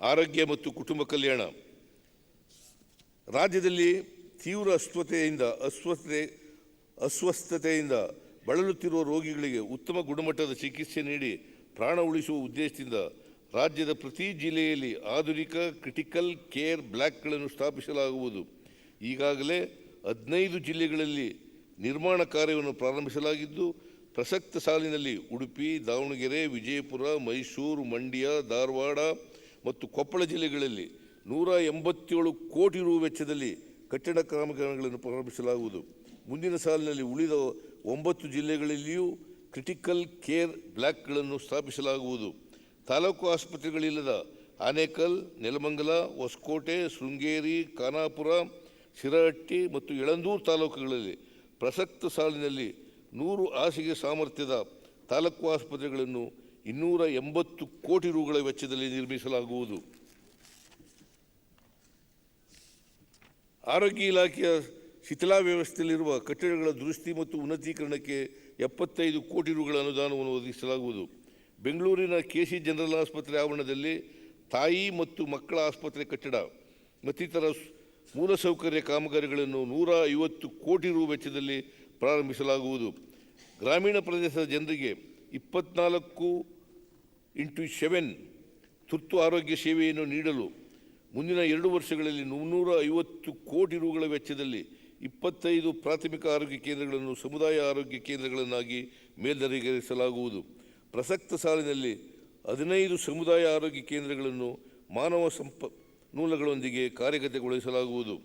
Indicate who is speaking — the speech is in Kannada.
Speaker 1: ಆರೋಗ್ಯ ಮತ್ತು ಕುಟುಂಬ ಕಲ್ಯಾಣ. ರಾಜ್ಯದಲ್ಲಿ ತೀವ್ರ ಅಸ್ವಸ್ಥತೆಯಿಂದ ಅಸ್ವಸ್ಥತೆ, ಅಸ್ವಸ್ಥತೆಯಿಂದ ಬಳಲುತ್ತಿರುವ ರೋಗಿಗಳಿಗೆ ಉತ್ತಮ ಗುಣಮಟ್ಟದ ಚಿಕಿತ್ಸೆ ನೀಡಿ ಪ್ರಾಣ ಉಳಿಸುವ ಉದ್ದೇಶದಿಂದ ರಾಜ್ಯದ ಪ್ರತಿ ಜಿಲ್ಲೆಯಲ್ಲಿ ಆಧುನಿಕ ಕ್ರಿಟಿಕಲ್ ಕೇರ್ ಬ್ಲಾಕ್ಗಳನ್ನು ಸ್ಥಾಪಿಸಲಾಗುವುದು. ಈಗಾಗಲೇ ಹದಿನೈದು ಜಿಲ್ಲೆಗಳಲ್ಲಿ ನಿರ್ಮಾಣ ಕಾರ್ಯವನ್ನು ಪ್ರಾರಂಭಿಸಲಾಗಿದ್ದು, ಪ್ರಸಕ್ತ ಸಾಲಿನಲ್ಲಿ ಉಡುಪಿ, ದಾವಣಗೆರೆ, ವಿಜಯಪುರ, ಮೈಸೂರು, ಮಂಡ್ಯ, ಧಾರವಾಡ ಮತ್ತು ಕೊಪ್ಪಳ ಜಿಲ್ಲೆಗಳಲ್ಲಿ ನೂರ ಎಂಬತ್ತೇಳು ಕೋಟಿ ರು ವೆಚ್ಚದಲ್ಲಿ ಕಟ್ಟಡ ಕಾಮಗಾರಿಗಳನ್ನು ಪ್ರಾರಂಭಿಸಲಾಗುವುದು. ಮುಂದಿನ ಸಾಲಿನಲ್ಲಿ ಉಳಿದ ಒಂಬತ್ತು ಜಿಲ್ಲೆಗಳಲ್ಲಿಯೂ ಕ್ರಿಟಿಕಲ್ ಕೇರ್ ಬ್ಲಾಕ್ಗಳನ್ನು ಸ್ಥಾಪಿಸಲಾಗುವುದು. ತಾಲೂಕು ಆಸ್ಪತ್ರೆಗಳಿಲ್ಲದ ಆನೇಕಲ್, ನೆಲಮಂಗಲ, ಹೊಸಕೋಟೆ, ಶೃಂಗೇರಿ, ಖಾನಾಪುರ, ಶಿರಹಟ್ಟಿ ಮತ್ತು ಯಳಂದೂರು ತಾಲೂಕುಗಳಲ್ಲಿ ಪ್ರಸಕ್ತ ಸಾಲಿನಲ್ಲಿ ನೂರು ಹಾಸಿಗೆ ಸಾಮರ್ಥ್ಯದ ತಾಲೂಕು ಆಸ್ಪತ್ರೆಗಳನ್ನು ಇನ್ನೂರ ಎಂಬತ್ತು ಕೋಟಿ ರುಗಳ ವೆಚ್ಚದಲ್ಲಿ ನಿರ್ಮಿಸಲಾಗುವುದು. ಆರೋಗ್ಯ ಇಲಾಖೆಯ ಶಿಥಿಲಾ ವ್ಯವಸ್ಥೆಯಲ್ಲಿರುವ ಕಟ್ಟಡಗಳ ದುರಸ್ತಿ ಮತ್ತು ಉನ್ನತೀಕರಣಕ್ಕೆ ಎಪ್ಪತ್ತೈದು ಕೋಟಿ ರುಗಳ ಅನುದಾನವನ್ನು ಒದಗಿಸಲಾಗುವುದು. ಬೆಂಗಳೂರಿನ ಕೆ ಸಿ ಜನರಲ್ ಆಸ್ಪತ್ರೆ ಆವರಣದಲ್ಲಿ ತಾಯಿ ಮತ್ತು ಮಕ್ಕಳ ಆಸ್ಪತ್ರೆ ಕಟ್ಟಡ, ಮತ್ತಿತರ ಮೂಲಸೌಕರ್ಯ ಕಾಮಗಾರಿಗಳನ್ನು ನೂರ ಐವತ್ತು ಕೋಟಿ ರು ವೆಚ್ಚದಲ್ಲಿ ಪ್ರಾರಂಭಿಸಲಾಗುವುದು. ಗ್ರಾಮೀಣ ಪ್ರದೇಶದ ಜನರಿಗೆ ಇಪ್ಪತ್ನಾಲ್ಕು ಇಂಟು ಸೆವೆನ್ ತುರ್ತು ಆರೋಗ್ಯ ಸೇವೆಯನ್ನು ನೀಡಲು ಮುಂದಿನ ಎರಡು ವರ್ಷಗಳಲ್ಲಿ ಮುನ್ನೂರ ಐವತ್ತು ಕೋಟಿ ರುಗಳ ವೆಚ್ಚದಲ್ಲಿ ಇಪ್ಪತ್ತೈದು ಪ್ರಾಥಮಿಕ ಆರೋಗ್ಯ ಕೇಂದ್ರಗಳನ್ನು ಸಮುದಾಯ ಆರೋಗ್ಯ ಕೇಂದ್ರಗಳನ್ನಾಗಿ ಮೇಲ್ದರಿಗರಿಸಲಾಗುವುದು ಪ್ರಸಕ್ತ ಸಾಲಿನಲ್ಲಿ ಹದಿನೈದು ಸಮುದಾಯ ಆರೋಗ್ಯ ಕೇಂದ್ರಗಳನ್ನು ಮಾನವ ಸಂಪನ್ಮೂಲಗಳೊಂದಿಗೆ ಕಾರ್ಯಗತಗೊಳಿಸಲಾಗುವುದು.